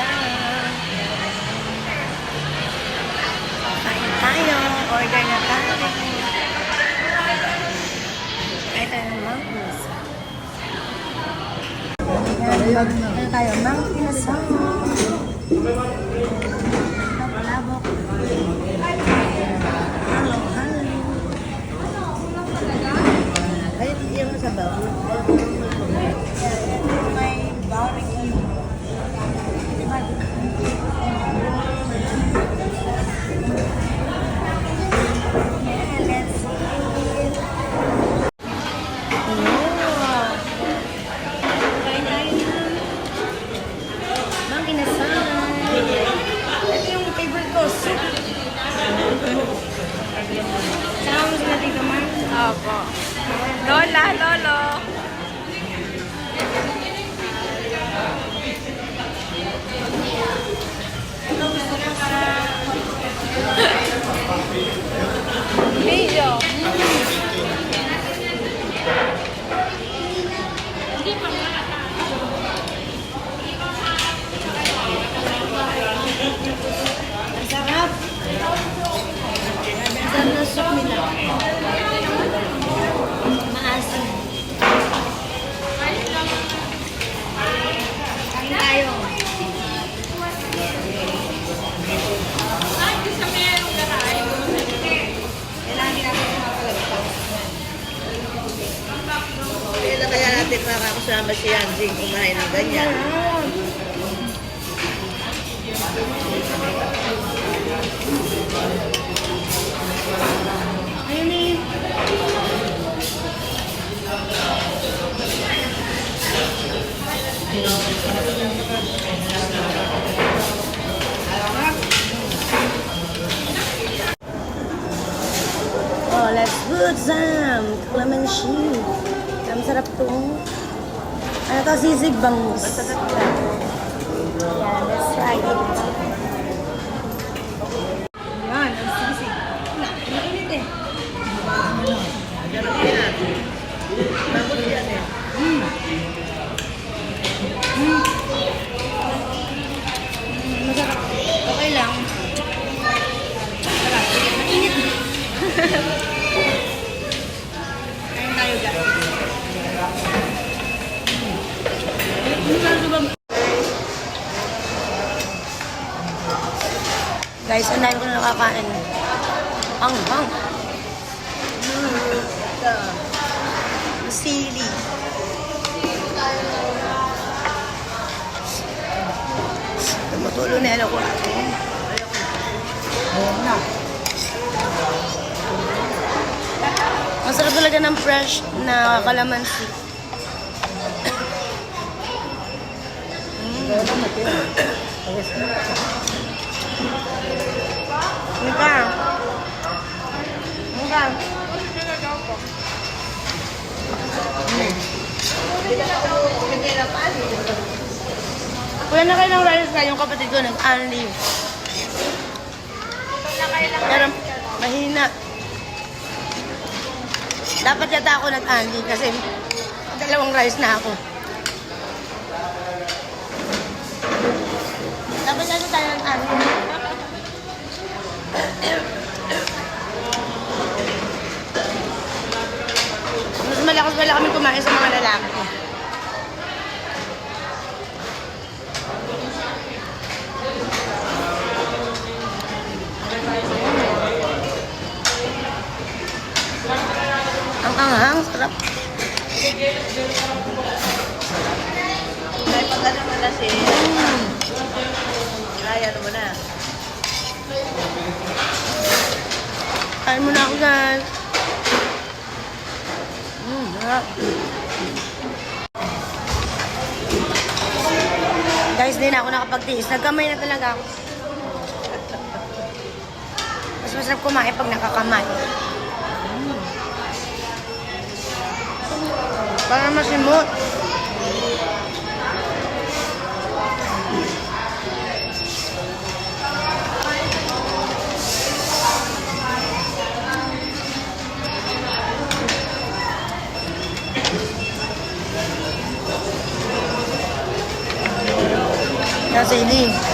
pizza. Kain tayo. Order na tayo. Yung mang pizza. Ano tayo? Labok. Hello, hello. Ay, yung sa bawah. Si Anjing kumain ng ganyan? Ayun eh. Oh, let's put some clemency. Ang sarap to. Ano to? Sisig bangus. Yeah, let's try it. Yan, ang sisig. Wala, mainit eh. Ganun yan. Tapos yan eh. Masarap. Okay lang. Sarap. Mainit. Kain tayo guys. Guys, ang dami ko na nakakain. Ang hang. Ito. Sili. Tumutulo na yan ako. Ang sarap talaga ng fresh na kalamansi. Mika. Mika. Kuya na kayo ng rice ka, yung kapatid ko nag-unli. Pero mahina. Dapat yata ako nag-unli kasi dalawang rice na ako. Dapat yata tayo nag-unli. Mas malakas pala kami kumain sa mga lalaki. Ang anghang, sarap. Dahil pag ano mo na si... Kaya mo na. Kain muna ako guys. Mm, sarap. Guys, di na ako nakapagtiis. Nagkamay na talaga ako. Mas masarap kumain pag nakakamay. Mm. Para masimot. Yan sa ili.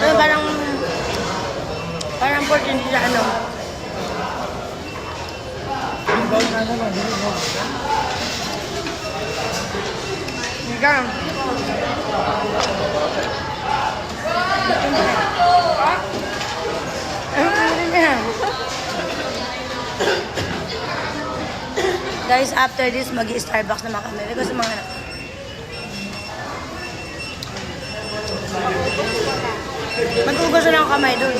Ano, parang, parang pork hindi na ano. Ikaw. Guys, after this, mag-Starbucks naman kami. Because mga Mag-ugas na ang kamay doon.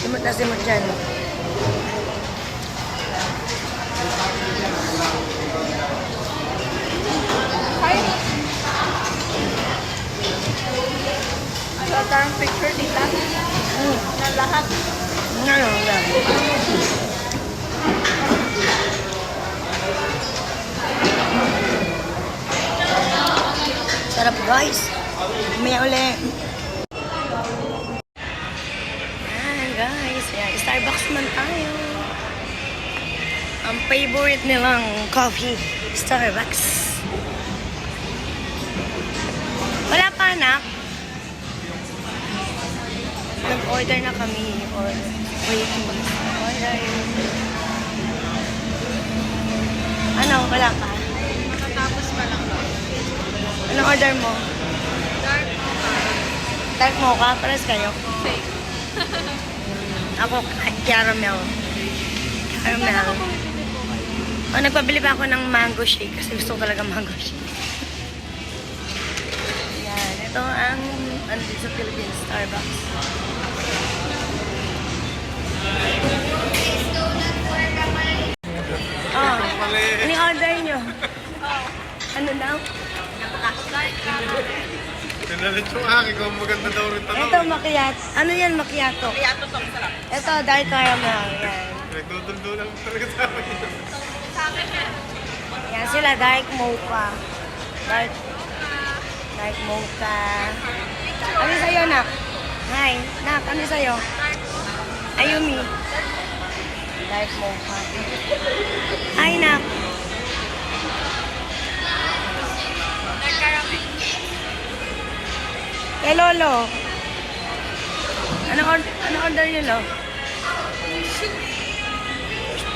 Simot na simot dyan. Ano, parang picture nila. Na lahat. Lang. Sarap guys. May uli. Yan guys. Yan. Starbucks man tayo. Ang favorite nilang coffee. Starbucks. Wala pa anak. Nag-order na kami. Or, wait, order. Ano, wala pa. Nakatapos pa lang. Anong order mo? Dark mocha. Dark mocha, pares kayo. Fake. Ako, caramel. Caramel. O, nagpabili pa ako ng mango shake kasi gusto ko talaga mango shake. Yan, ito ang ano dito sa Philippines, Starbucks. Tinalit yung akin kung maganda daw rin tanong. Ito, macchiato. Ano yan, macchiato? Kaya ito itong sarap. Ito, dark caramel. Yan. Nagduduldo lang talaga sa akin. Yan sila, dark mocha. Dark, dark mocha. Ano sa'yo, Nak? Hi, Nak, ano sa'yo? Ayumi. Dark mocha. Hi, Nak. Kay Lolo. Ano, ano order niyo, Lo?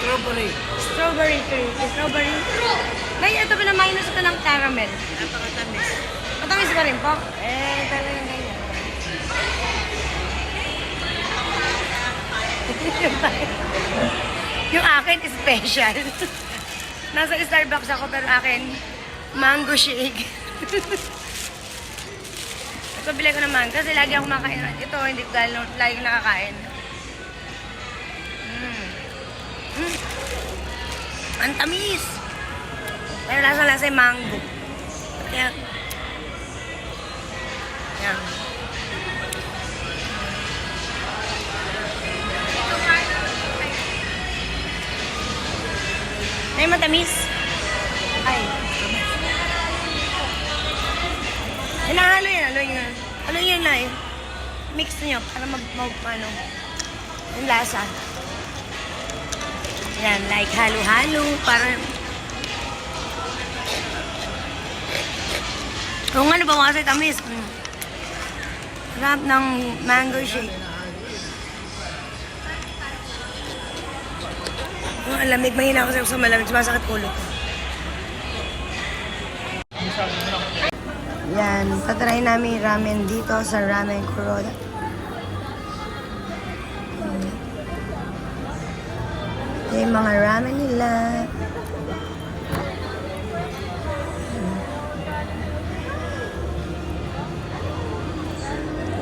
Strawberry. Strawberry cream. Strawberry. May ito pinaminus ko ng caramel. Napakatamis. Matamis pa rin po? Eh, talagang ganyan. yung akin, special. Nasa Starbucks ako, pero akin, mango shake. Ito, bili ko naman. Kasi lagi ako makain. Ito, hindi ko dahil lagi nakakain. Mm. Mm. Ang! Pero lasa-lasa yung mango. Kaya, yan. Ano, yung lasa. Yan, like halo-halo para kung ano ba kasi tamis. Mm. Sarap ng mango shake. Ang alamig, mahina ako sa malamig, sumasakit ulo ko. Yan, tatry namin ramen dito sa Ramen Kuroda. Ito yung mga ramen nila.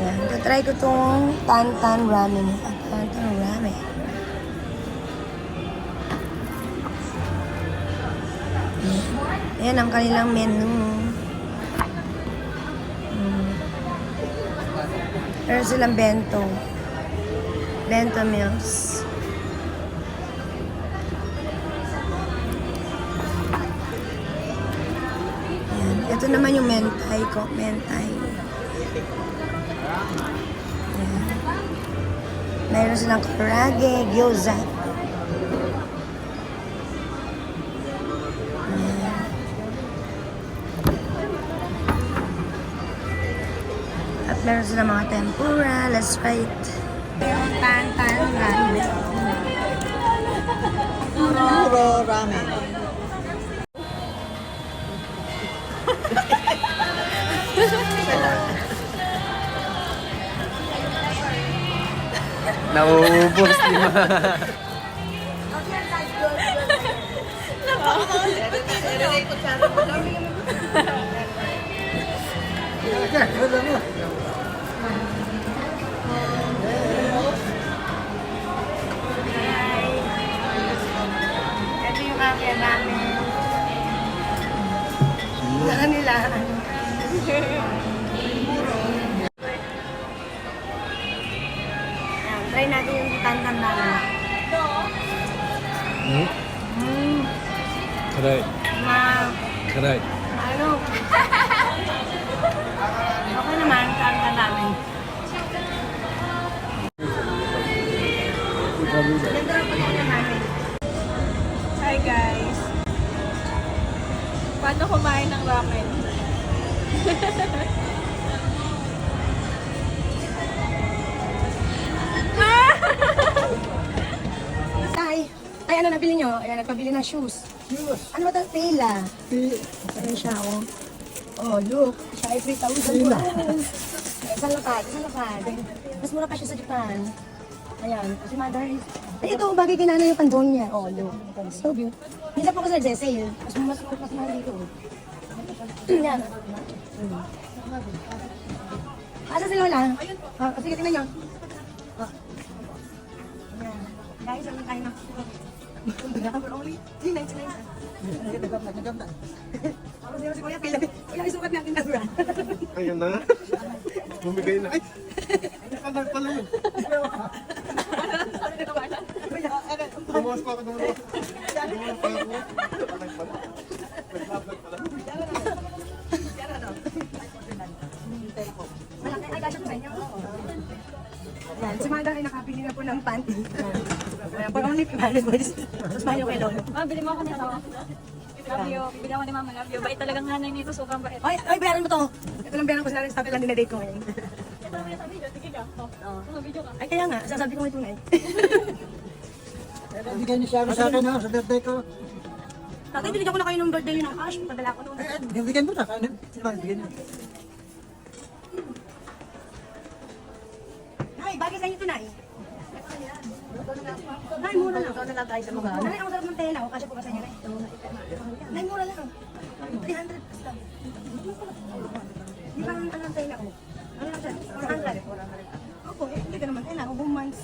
Ayan. Tatry ko itong tan-tan ramen. Tan-tan ramen. Ayan ang kanilang menu. Hmm. Pero silang bento. Bento meals. Ito naman yung mentay ko. Mentay. Ayan. Meron silang karage, gyoza. Ayan. At meron silang mga tempura. Let's try it. Yung tan-tan ramen. Puro ramen. Nauubos, di ba? Ito yung kakya namin. Sa kanila, try natin yung tantan namin. Hmm? Mm, Karay. ma, Karay. ano. Okay naman, tantan namin. Ganda namin. Hi guys! Paano kumain ng ramen? nagpabili ng shoes. Ano ba ito? Tela. Ayan siya, oh. Oh, look. Siya ay 3,000 po. Isang lakad, isang lakad. Mas mura pa siya sa Japan. Ayan, si mother is... Ay, ito, bagay kay nanay yung pandong niya. Oh, look. So beautiful. Minsan po kasi nag-sale. Mas mas mas mas mahal dito. Yan. Asa si Lola? Ah, sige, tingnan nyo. Only 399. Ako si Kuya Phil. Ilang isukat natin na. Bumigay na. Ay! Kalag pala yun. Dumawas pa ako, dumawas. Dumawas pa ako. Kalag pala. Nagbablog pala. Ay, kasya po sa inyo. Yan, si Manda ay nakapili na po ng panty. 500 boys. Mas mahal yung kay Lolo. Ah, bili mo ako nito. Love you. Bili ako ni Mama Love you. Bait talagang nanay nito. Sobrang bait. Ay, ay, bayaran mo to. Ito lang bayaran ko sila rin sa lang dinadate ko ngayon. Ito naman sa video. Sige ka. Oo. Oh. video ka. Ay, kaya nga, sasabi ko may tunay. Bigay ni Sharon sa akin ha, sa birthday ko. Tatay, binigyan ko na kayo ng birthday yun ng cash. Padala ko doon. Eh, bigyan mo na. Ano? Sino ba bigyan niyo? Ay, bagay sa inyo ito, Nay. Mura lang. Ito na lang tayo sa mga. Nay, ang sarap ng tela. O, kasya po ba sa inyo, Nay? Nay, mura lang. 300 plus lang. Di ba ang ano ang tela ko? Ano lang siya? 400. Opo, eh, hindi ka naman tela. O, buong months.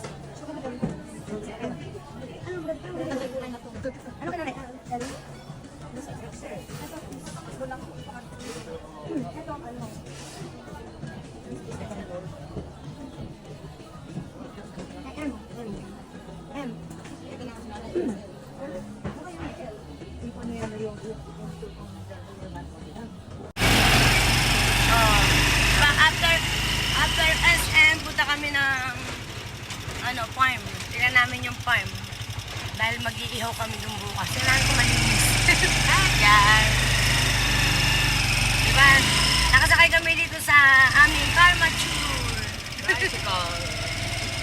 Tricycle.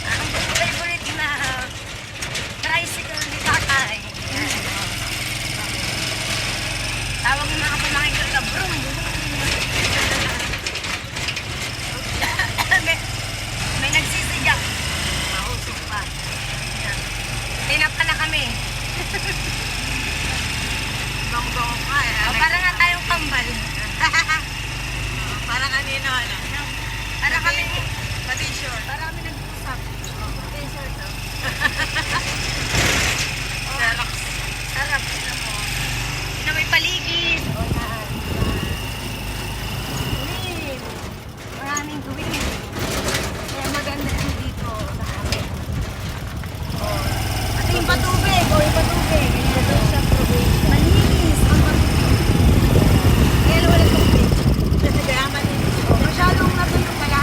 Ang favorite na tricycle ni tatay. Yan. Tawag yung mga pamangkin ko, brum, brum. may, may nagsisigaw. Mausok pa. Yan. Tinapa na kami. Bang-bang ka eh. O, para nga tayong kambal. Para kanino ano? Para kami Pa-t-shirt. Marami nag-usap. T-shirt, no? Sarap. Sarap. Tignan mo. Mo yung paligid. O, yan. Green. Maraming green. Kaya maganda ang dito sa amin. O. At yung patubig. O, yung patubig. Kaya doon sa probinsya. Malinis ang patubig. Kaya wala tubig. Kasi kaya malinis. O, masyadong natulog kaya.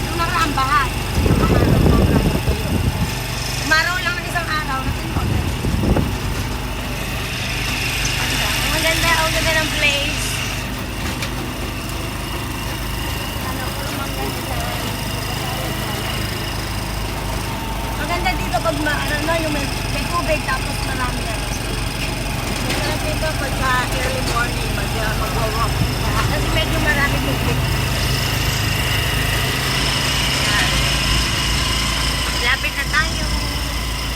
Yung nakaraang bahay. Yung umaraw, sobrang natulog. Umaraw lang ng isang araw, natulog. Ang ganda, ang ganda ng place. Ano ko naman ganda. Maganda dito pag ma, ano, no, yung may, may tubig tapos marami ano. Masarap dito pagka early morning. Mag, uh, mag-walk. Kasi medyo marami tubig. Yan. Lapit na tayo.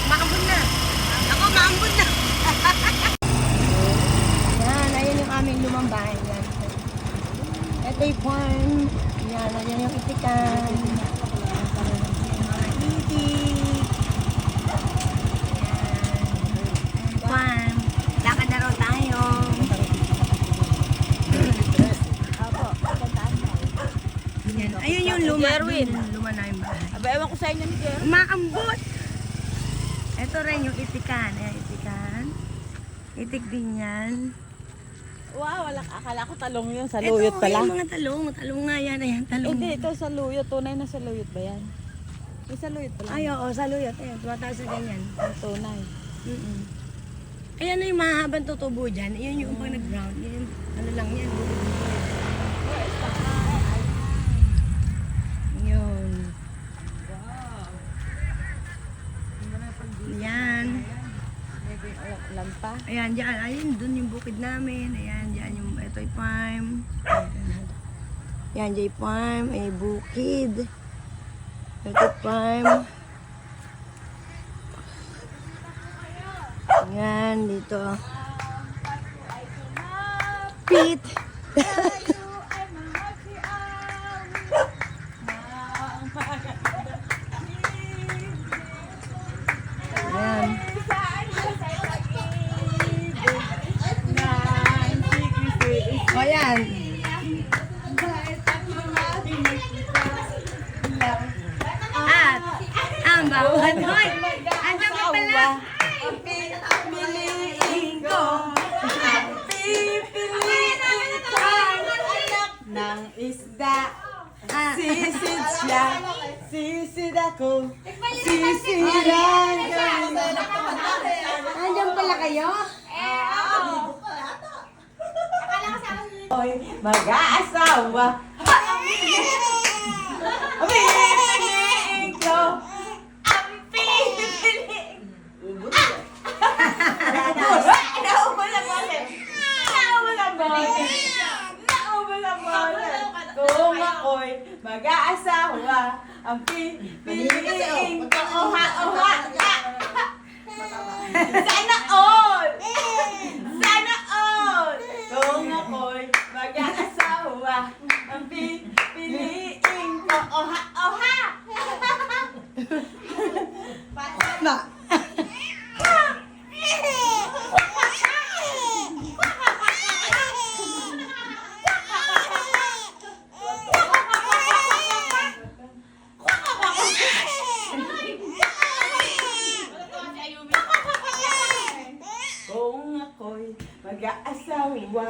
Maambun na. Ako, maambun na. Yan, ayun yung aming lumang bahay. Yan. Ito yung farm. Yan, ayan yung itikan. Mga itik. Yan. Farm. Lakad na raw tayo. Yan. Ayun yung luma. Jerwin. Luma na yung bahay. Aba, ewan ko sa inyo ni Jer. Maambot! Ito rin yung itikan. Ayan, itikan. Itik din yan. Wow, wala, akala ko talong yun. Sa Ito, luyot pala. yung mga talong. Talong nga yan. Ayan, talong. Hindi, ito sa luyot. Tunay na sa luyot ba yan? Yung sa luyot pala. Ay, oo, sa luyot. Ayan, tumataas sa ganyan. Ang tunay. Mm-mm. Ayan na yung mahabang tutubo dyan. Ayan yung pag nag-ground. Yan, ano lang yan. bukid-bukid. Yun. Yan. Alam pa. Ayan, dyan. Ayun, dun yung bukid namin. Ayan, dyan yung, ito yung farm. Ayan, dyan yung farm. Ay, bukid. Ito farm. Ayan, dito. Pit. Sisid siya, sisid ako, sisiran ka. Andiyan pala kayo? Hoy, mag-aasawa. Pipiliin ko ang pipiliin. Naubo na boses. Naubo na boses. Naubo na boses. Kung ako'y mag-aasawa, ang pipiliin ko, oha, oha, ha. Sana all! Sana all! Kung ako'y mag-aasawa, ang pipiliin ko, oha, oha! Ma. Kung ako'y mag-aasawa,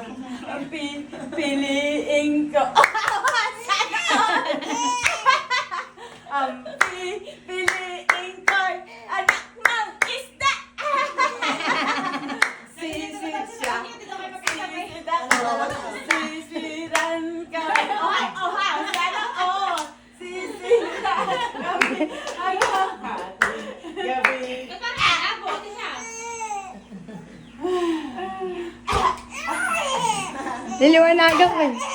ang pipiliin ko. Sana all! Ang pipiliin ko'y anak ng isda! Sisid siya, sisid ako, sisiran kami. Ohay, ohay, sana all! Sisiran kami hanggang hating gabi. Niliwanagan ko eh.